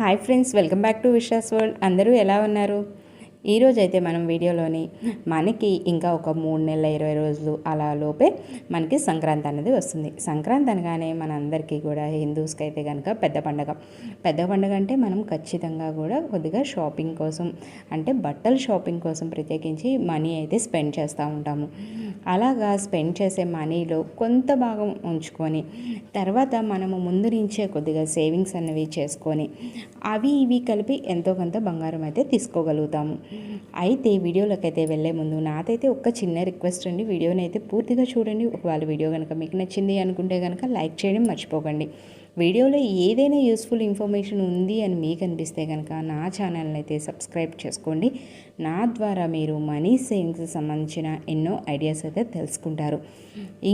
Hi friends welcome back to Visha's world. అందరూ ఎలా ఉన్నారు? ఈరోజు అయితే మనం వీడియోలోని మనకి ఇంకా ఒక మూడు నెలల ఇరవై రోజులు అలా లోపే మనకి సంక్రాంతి అనేది వస్తుంది. సంక్రాంతి అనగానే మనందరికీ కూడా హిందూస్కి అయితే కనుక పెద్ద పండగ. పెద్ద పండగ అంటే మనం ఖచ్చితంగా కూడా కొద్దిగా షాపింగ్ కోసం అంటే బట్టల షాపింగ్ కోసం ప్రత్యేకించి మనీ అయితే స్పెండ్ చేస్తూ ఉంటాము. అలాగా స్పెండ్ చేసే మనీలో కొంత భాగం ఉంచుకొని తర్వాత మనము ముందు నుంచే కొద్దిగా సేవింగ్స్ అనేవి చేసుకొని అవి ఇవి కలిపి ఎంతో కొంత బంగారం అయితే తీసుకోగలుగుతాము. అయితే వీడియోలోకి అయితే వెళ్ళే ముందు నాదైతే ఒక చిన్న రిక్వెస్ట్ అండి. వీడియోని అయితే పూర్తిగా చూడండి. ఒకవేళ వీడియో కనుక మీకు నచ్చింది అనుకుంటే కనుక లైక్ చేయడం మర్చిపోకండి. వీడియోలో ఏదైనా యూస్ఫుల్ ఇన్ఫర్మేషన్ ఉంది అని మీకు అనిపిస్తే కనుక నా ఛానల్ని అయితే సబ్స్క్రైబ్ చేసుకోండి. నా ద్వారా మీరు మనీ సేవింగ్స్ సంబంధించిన ఎన్నో ఐడియాస్ అయితే తెలుసుకుంటారు.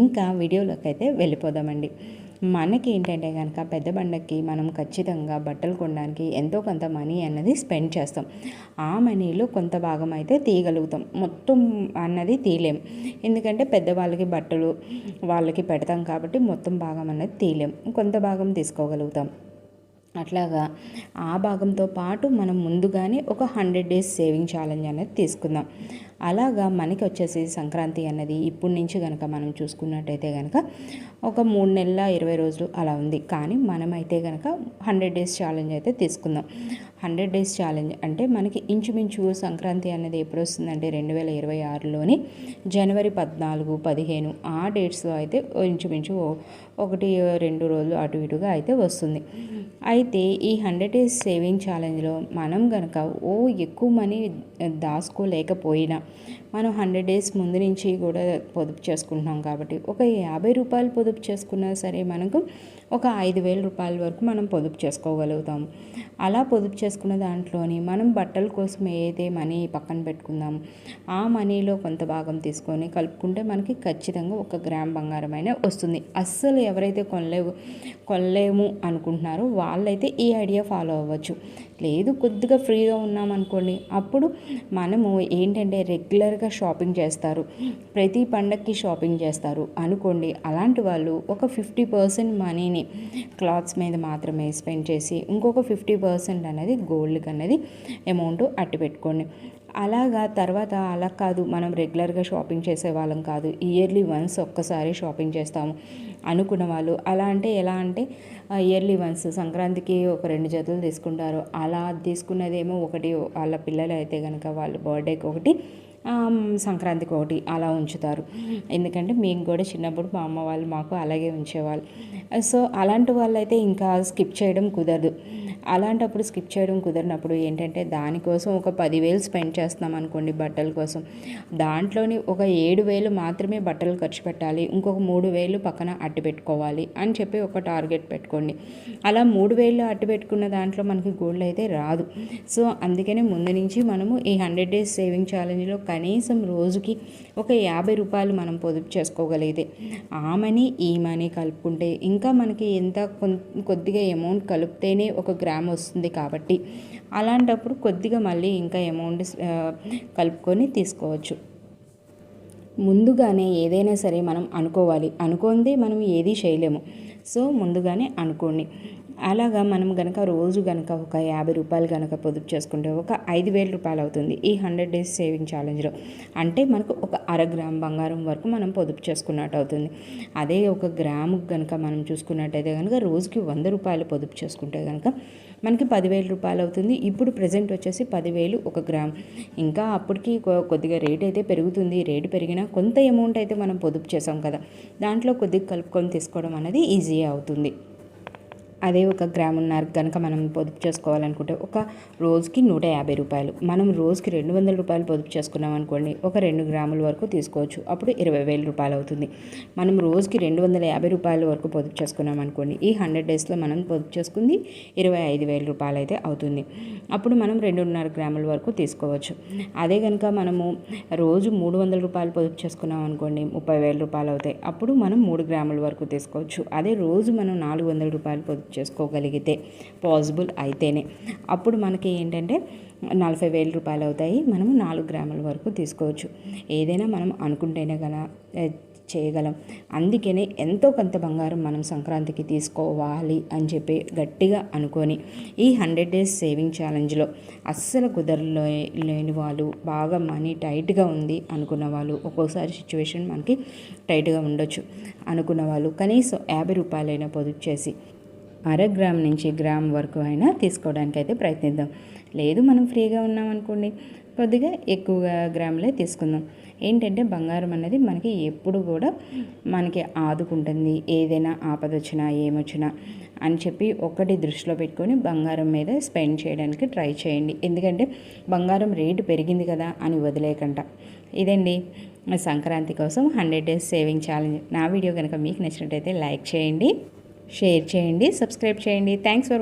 ఇంకా వీడియోలోకి అయితే వెళ్ళిపోదామండి. మనకి ఏంటంటే కనుక పెద్ద బండకి మనం ఖచ్చితంగా బట్టలు కొనడానికి ఎంతో కొంత మనీ అన్నది స్పెండ్ చేస్తాం. ఆ మనీలో కొంత భాగం అయితే తీయగలుగుతాం. మొత్తం అన్నది తీయలేం. ఎందుకంటే పెద్దవాళ్ళకి బట్టలు వాళ్ళకి పెడతాం కాబట్టి మొత్తం భాగం అన్నది తీయలేం. కొంత భాగం తీసుకోగలుగుతాం. అట్లాగా ఆ భాగంతో పాటు మనం ముందుగానే ఒక హండ్రెడ్ డేస్ సేవింగ్ ఛాలెంజ్ అనేది తీసుకుందాం. అలాగా మనకి వచ్చేసి సంక్రాంతి అన్నది ఇప్పటి నుంచి కనుక మనం చూసుకున్నట్టయితే కనుక ఒక మూడు నెలల ఇరవై రోజులు అలా ఉంది. కానీ మనమైతే కనుక హండ్రెడ్ డేస్ ఛాలెంజ్ అయితే తీసుకుందాం. హండ్రెడ్ డేస్ ఛాలెంజ్ అంటే మనకి ఇంచుమించు సంక్రాంతి అనేది ఎప్పుడు వస్తుందంటే రెండు వేల ఇరవై ఆరులోని జనవరి పద్నాలుగు పదిహేను ఆ డేట్స్లో అయితే ఇంచుమించు ఒకటి రెండు రోజులు అటు ఇటుగా అయితే వస్తుంది. అయితే ఈ హండ్రెడ్ డేస్ సేవింగ్ ఛాలెంజ్లో మనం కనుక ఓ ఎక్కువ మనీ దాచుకోలేకపోయినా మనం హండ్రెడ్ డేస్ ముందు నుంచి కూడా పొదుపు చేసుకుంటున్నాం కాబట్టి ఒక యాభై రూపాయలు పొదుపు చేసుకున్నా సరే మనకు ఒక ఐదు వేల రూపాయల వరకు మనం పొదుపు చేసుకోగలుగుతాం. అలా పొదుపు చేసుకున్న దాంట్లోని మనం బట్టల కోసం ఏదైతే మనీ పక్కన పెట్టుకుందాం. ఆ మనీలో కొంత భాగం తీసుకొని కలుపుకుంటే మనకి ఖచ్చితంగా ఒక గ్రామ్ బంగారం అయినా వస్తుంది. అస్సలు ఎవరైతే కొనలేవు కొనలేము అనుకుంటున్నారో వాళ్ళైతే ఈ ఐడియా ఫాలో అవ్వచ్చు. లేదు కొద్దిగా ఫ్రీగా ఉన్నాం అనుకోండి అప్పుడు మనము ఏంటంటే రెగ్యులర్గా షాపింగ్ చేస్తారు. ప్రతి పండక్కి షాపింగ్ చేస్తారు అనుకోండి అలాంటి వాళ్ళు ఒక ఫిఫ్టీ పర్సెంట్ మనీని క్లాత్స్ మీద మాత్రమే స్పెండ్ చేసి ఇంకొక ఫిఫ్టీ పర్సెంట్ అనేది గోల్డ్కి అనేది అమౌంట్ అట్టి పెట్టుకోండి. అలాగా తర్వాత అలా కాదు మనం రెగ్యులర్గా షాపింగ్ చేసే వాళ్ళం కాదు ఇయర్లీ వన్స్ ఒక్కసారి షాపింగ్ చేస్తాము అనుకున్న వాళ్ళు. అలా అంటే ఎలా అంటే ఇయర్లీ వన్స్ సంక్రాంతికి ఒక రెండు జతలు తీసుకుంటారు. అలా తీసుకున్నదేమో ఒకటి వాళ్ళ పిల్లలు అయితే కనుక వాళ్ళ బర్త్డేకి ఒకటి సంక్రాంతికి ఒకటి అలా ఉంచుతారు. ఎందుకంటే మేము కూడా చిన్నప్పుడు మా అమ్మ వాళ్ళు మాకు అలాగే ఉంచేవాళ్ళు. సో అలాంటి వాళ్ళైతే ఇంకా స్కిప్ చేయడం కుదరదు. అలాంటప్పుడు స్కిప్ చేయడం కుదరినప్పుడు ఏంటంటే దానికోసం ఒక పదివేలు స్పెండ్ చేస్తున్నాం అనుకోండి బట్టల కోసం. దాంట్లోని ఒక ఏడు వేలు మాత్రమే బట్టలు ఖర్చు పెట్టాలి ఇంకొక మూడు వేలు పక్కన అట్టు పెట్టుకోవాలి అని చెప్పి ఒక టార్గెట్ పెట్టుకోండి. అలా మూడు వేలు అట్టు పెట్టుకున్న దాంట్లో మనకి గోల్డ్ అయితే రాదు. సో అందుకనే ముందు నుంచి మనము ఈ హండ్రెడ్ డేస్ సేవింగ్ ఛాలెంజ్లో కనీసం రోజుకి ఒక యాభై రూపాయలు మనం పొదుపు చేసుకోగలిగితే ఆ మనీ ఈ మనీ కలుపుకుంటే ఇంకా మనకి ఎంత కొద్దిగా అమౌంట్ కలిపితేనే ఒక గ్రామ్ వస్తుంది కాబట్టి అలాంటప్పుడు కొద్దిగా మళ్ళీ ఇంకా అమౌంట్ కలుపుకొని తీసుకోవచ్చు. ముందుగానే ఏదైనా సరే మనం అనుకోవాలి. అనుకోంది మనం ఏది చేయలేము. సో ముందుగానే అనుకోండి. అలాగా మనం గనక రోజు గనక ఒక యాభై రూపాయలు గనక పొదుపు చేసుకుంటే ఒక ఐదు వేల రూపాయలు అవుతుంది ఈ హండ్రెడ్ డేస్ సేవింగ్ ఛాలెంజ్లో. అంటే మనకు ఒక అర గ్రామ్ బంగారం వరకు మనం పొదుపు చేసుకున్నట్టు అవుతుంది. అదే ఒక గ్రాము కనుక మనం చూసుకున్నట్టయితే కనుక రోజుకి వంద రూపాయలు పొదుపు చేసుకుంటే కనుక మనకి పదివేల రూపాయలు అవుతుంది. ఇప్పుడు ప్రజెంట్ వచ్చేసి పదివేలు ఒక గ్రామ్. ఇంకా అప్పటికి కొద్దిగా రేట్ అయితే పెరుగుతుంది. రేటు పెరిగినా కొంత అమౌంట్ అయితే మనం పొదుపు చేసాం కదా. దాంట్లో కొద్దిగా కలుపుకొని తీసుకోవడం అనేది ఈజీ అవుతుంది. అదే ఒక గ్రామున్నర కనుక మనం పొదుపు చేసుకోవాలనుకుంటే ఒక రోజుకి నూట యాభై రూపాయలు. మనం రోజుకి రెండు వందల రూపాయలు పొదుపు చేసుకున్నాం అనుకోండి ఒక రెండు గ్రాముల వరకు తీసుకోవచ్చు. అప్పుడు ఇరవై వేల రూపాయలు అవుతుంది. మనం రోజుకి రెండు వందల యాభై రూపాయల వరకు పొదుపు చేసుకున్నాం అనుకోండి ఈ హండ్రెడ్ డేస్లో మనం పొదుపు చేసుకుంది ఇరవై ఐదు వేల రూపాయలు అయితే అవుతుంది. అప్పుడు మనం రెండున్నర గ్రాముల వరకు తీసుకోవచ్చు. అదే కనుక మనము రోజు మూడు వందల రూపాయలు పొదుపు చేసుకున్నాం అనుకోండి ముప్పై వేల రూపాయలు అవుతాయి. అప్పుడు మనం మూడు గ్రాముల వరకు తీసుకోవచ్చు. అదే రోజు మనం నాలుగు వందల రూపాయలు పొదుపు చేసుకోగలిగితే పాసిబుల్ అయితేనే. అప్పుడు మనకి ఏంటంటే నలభై వేల రూపాయలు అవుతాయి. మనము నాలుగు గ్రాముల వరకు తీసుకోవచ్చు. ఏదైనా మనం అనుకుంటేనే కదా చేయగలం. అందుకనే ఎంతో కొంత బంగారం మనం సంక్రాంతికి తీసుకోవాలి అని చెప్పి గట్టిగా అనుకొని ఈ హండ్రెడ్ డేస్ సేవింగ్ ఛాలెంజ్లో అస్సలు కుదరలే లేని వాళ్ళు బాగా మనీ టైట్గా ఉంది అనుకున్న వాళ్ళు ఒక్కోసారి సిచ్యువేషన్ మనకి టైట్గా ఉండొచ్చు అనుకున్న వాళ్ళు కనీసం యాభై రూపాయలైనా పొదుపు చేసి అర గ్రామ్ నుంచి గ్రామ్ వరకు అయినా తీసుకోవడానికి అయితే ప్రయత్నిద్దాం. లేదు మనం ఫ్రీగా ఉన్నాం అనుకోండి కొద్దిగా ఎక్కువగా గ్రాములే తీసుకుందాం. ఏంటంటే బంగారం అనేది మనకి ఎప్పుడు కూడా మనకి ఆదుకుంటుంది. ఏదైనా ఆపద వచ్చినా ఏమొచ్చినా అని చెప్పి ఒకటి దృష్టిలో పెట్టుకొని బంగారం మీద స్పెండ్ చేయడానికి ట్రై చేయండి. ఎందుకంటే బంగారం రేటు పెరిగింది కదా అని వదిలేయకంట. ఇదండి. సంక్రాంతి కోసం హండ్రెడ్ డేస్ సేవింగ్ ఛాలెంజ్. నా వీడియో కనుక మీకు నచ్చినట్టయితే లైక్ చేయండి. షేర్ చేయండి సబ్స్క్రైబ్ చేయండి. Thanks for